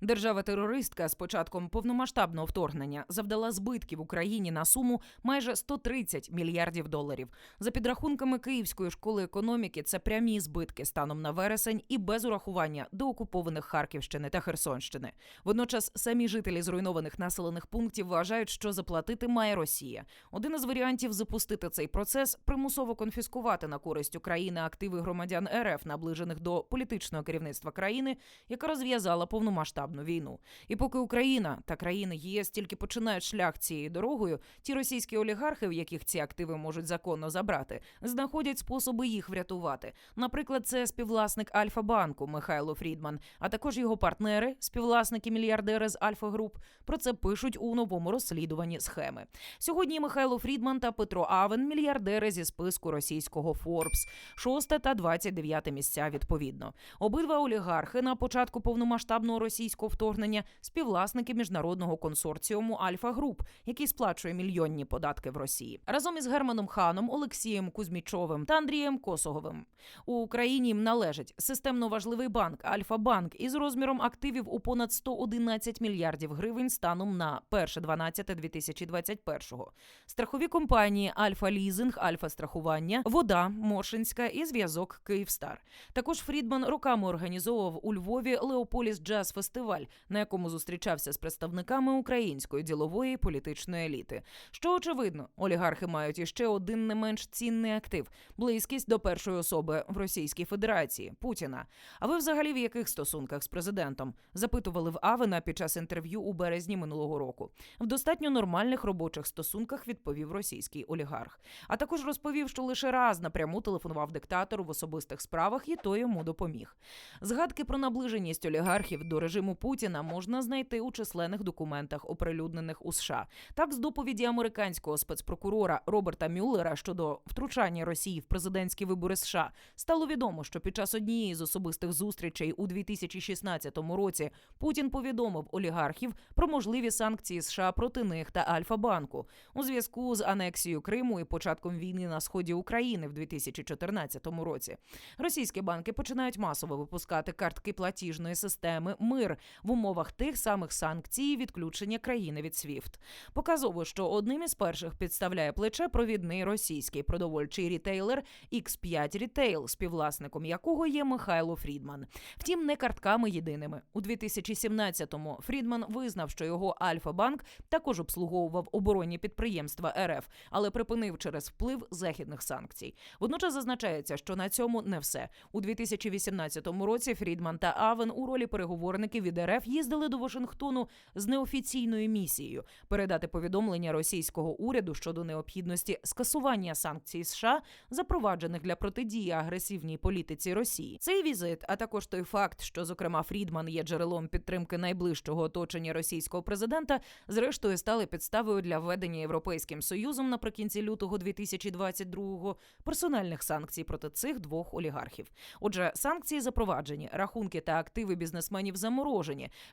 Держава-терористка з початком повномасштабного вторгнення завдала збитків Україні на суму майже 130 мільярдів доларів. За підрахунками Київської школи економіки, це прямі збитки станом на вересень і без урахування до окупованих Харківщини та Херсонщини. Водночас самі жителі зруйнованих населених пунктів вважають, що заплатити має Росія. Один із варіантів запустити цей процес примусово конфіскувати на користь України активи громадян РФ, наближених до політичного керівництва країни, яка розв'язала повномасштабну війну. І поки Україна та країни ЄС тільки починають шлях цією дорогою, ті російські олігархи, в яких ці активи можуть законно забрати, знаходять способи їх врятувати. Наприклад, це співвласник Альфа-банку Михайло Фрідман, а також його партнери, співвласники мільярдери з Альфа Груп. Про це пишуть у новому розслідуванні схеми. Сьогодні Михайло Фрідман та Петро Авен мільярдери зі списку російського Форбс, 6 та 29 місця відповідно. Обидва олігархи на початку повномасштабного російського вторгнення співвласники міжнародного консорціуму Альфа Груп, який сплачує мільйонні податки в Росії, разом із Германом Ханом, Олексієм Кузьмічовим та Андрієм Косоговим. У Україні належить системно важливий банк Альфа-банк із розміром активів у понад 111 мільярдів гривень станом на 1.12.2021. Страхові компанії Альфа Лізинг, Альфа Страхування, Вода Моршинська і зв'язок Київстар. Також Фрідман роками організовував у Львові Леополіс Джаз Фестиваль, на якому зустрічався з представниками української ділової і політичної еліти. Що очевидно, олігархи мають іще один не менш цінний актив близькість до першої особи в Російській Федерації Путіна. А ви взагалі в яких стосунках з президентом? Запитували в Авена під час інтерв'ю у березні минулого року. В достатньо нормальних робочих стосунках відповів російський олігарх. А також розповів, що лише раз напряму телефонував диктатору в особистих справах, і той йому допоміг. Згадки про наближеність олігархів до режиму Путіна можна знайти у численних документах, оприлюднених у США. Так, з доповіді американського спецпрокурора Роберта Мюллера щодо втручання Росії в президентські вибори США стало відомо, що під час однієї з особистих зустрічей у 2016 році Путін повідомив олігархів про можливі санкції США проти них та Альфа-банку у зв'язку з анексією Криму і початком війни на сході України в 2014 році. Російські банки починають масово випускати картки платіжної системи Мир в умовах тих самих санкцій і відключення країни від SWIFT. Показово, що одним із перших підставляє плече провідний російський продовольчий рітейлер X5 Retail, співвласником якого є Михайло Фрідман. Втім, не картками єдиними. У 2017-му Фрідман визнав, що його Альфа-банк також обслуговував оборонні підприємства РФ, але припинив через вплив західних санкцій. Водночас зазначається, що на цьому не все. У 2018 році Фрідман та Авен у ролі переговорників від РФ їздили до Вашингтону з неофіційною місією передати повідомлення російського уряду щодо необхідності скасування санкцій США, запроваджених для протидії агресивній політиці Росії. Цей візит, а також той факт, що зокрема Фрідман є джерелом підтримки найближчого оточення російського президента, зрештою стали підставою для введення європейським союзом наприкінці лютого 2022-го персональних санкцій проти цих двох олігархів. Отже, санкції запроваджені, рахунки та активи бізнесменів заморожені.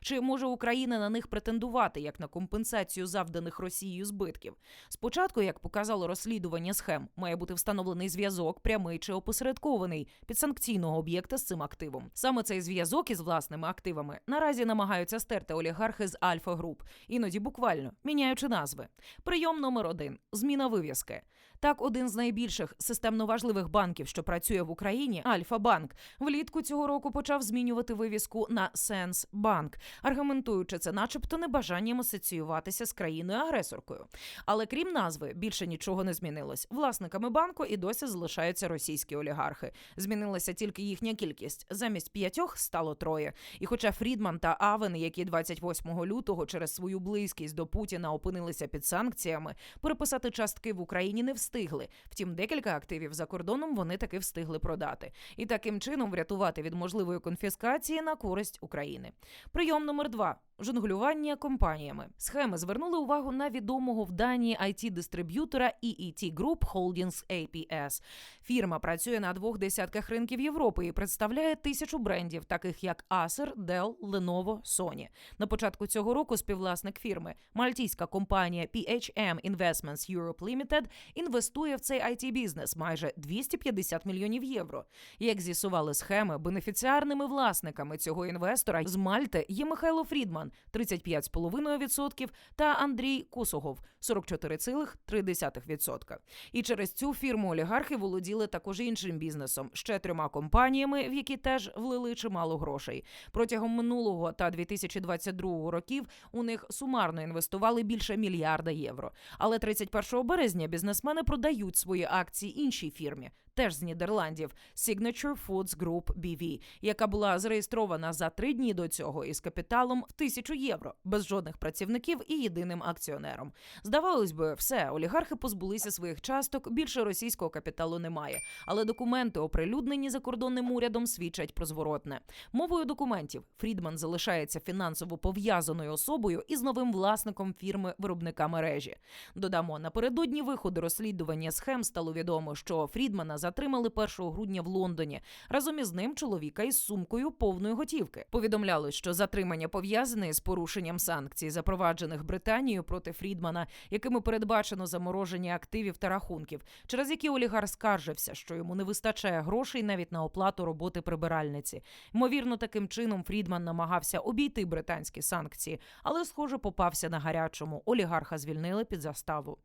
Чи може Україна на них претендувати як на компенсацію завданих Росією збитків? Спочатку, як показало розслідування схем, має бути встановлений зв'язок, прямий чи опосередкований підсанкційного об'єкта з цим активом. Саме цей зв'язок із власними активами наразі намагаються стерти олігархи з Альфа Груп, іноді буквально міняючи назви. Прийом номер один зміна вивіски. Так, один з найбільших системно важливих банків, що працює в Україні, Альфа-банк, влітку цього року почав змінювати вивіску на Сенс Банк, аргументуючи це, начебто, небажанням асоціюватися з країною-агресоркою. Але крім назви, більше нічого не змінилось. Власниками банку і досі залишаються російські олігархи. Змінилася тільки їхня кількість. Замість п'ятьох стало троє. І хоча Фрідман та Авен, які 28 лютого через свою близькість до Путіна опинилися під санкціями, переписати частки в Україні не встигли. Втім, декілька активів за кордоном вони таки встигли продати і таким чином врятувати від можливої конфіскації на користь України. Прийом номер два Жонглювання компаніями схеми звернули увагу на відомого в Данії it дистриб'ютора EET Group Holdings APS. Фірма працює на двох десятках ринків Європи і представляє тисячу брендів, таких як Acer, Dell, Lenovo, Sony. На початку цього року співвласник фірми, мальтійська компанія PHM Investments Europe Limited, інвестує в цей it бізнес майже 250 мільйонів євро. Як з'ясували схеми, бенефіціарними власниками цього інвестора з Мальти є Михайло Фрідман 35,5% та Андрій Кусогов 44,3%. І через цю фірму олігархи володіли також іншим бізнесом, ще трьома компаніями, в які теж влили чимало грошей. Протягом минулого та 2022 років у них сумарно інвестували більше мільярда євро. Але 31 березня бізнесмени продають свої акції іншій фірмі. Теж з Нідерландів Signature Foods Group BV, яка була зареєстрована за три дні до цього із капіталом в тисячу євро, без жодних працівників і єдиним акціонером. Здавалось би, все олігархи позбулися своїх часток. Більше російського капіталу немає. Але документи, оприлюднені закордонним урядом, свідчать про зворотне. Мовою документів Фрідман залишається фінансово пов'язаною особою із новим власником фірми виробника мережі. Додамо напередодні виходу розслідування схем стало відомо, що Фрідмана затримали 1 грудня в Лондоні. Разом із ним чоловіка із сумкою повної готівки. Повідомлялось, що затримання пов'язане з порушенням санкцій, запроваджених Британією проти Фрідмана, якими передбачено замороження активів та рахунків, через які олігарх скаржився, що йому не вистачає грошей навіть на оплату роботи прибиральниці. Ймовірно, таким чином Фрідман намагався обійти британські санкції, але, схоже, попався на гарячому. Олігарха звільнили під заставу.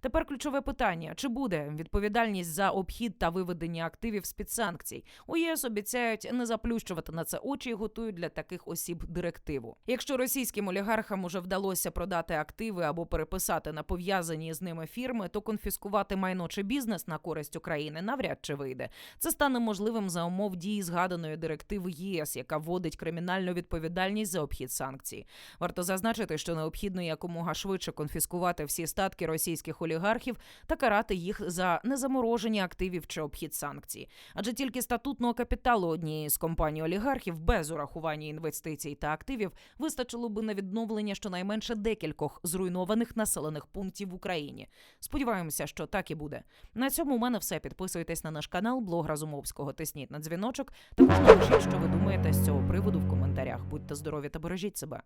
Тепер ключове питання: чи буде відповідальність за обхід та виведення активів з під санкцій? У ЄС обіцяють не заплющувати на це очі і готують для таких осіб директиву. Якщо російським олігархам уже вдалося продати активи або переписати на пов'язані з ними фірми, то конфіскувати майно чи бізнес на користь України навряд чи вийде. Це стане можливим за умов дії згаданої директиви ЄС, яка вводить кримінальну відповідальність за обхід санкцій. Варто зазначити, що необхідно якомога швидше конфіскувати всі статки російських олігархів та карати їх за незамороження активів чи обхід санкцій. Адже тільки статутного капіталу однієї з компаній олігархів без урахування інвестицій та активів вистачило би на відновлення щонайменше декількох зруйнованих населених пунктів в Україні. Сподіваємося, що так і буде. На цьому у мене все. Підписуйтесь на наш канал, блог Разумовського. Тисніть на дзвіночок. Також напишіть, що ви думаєте з цього приводу в коментарях. Будьте здорові та бережіть себе.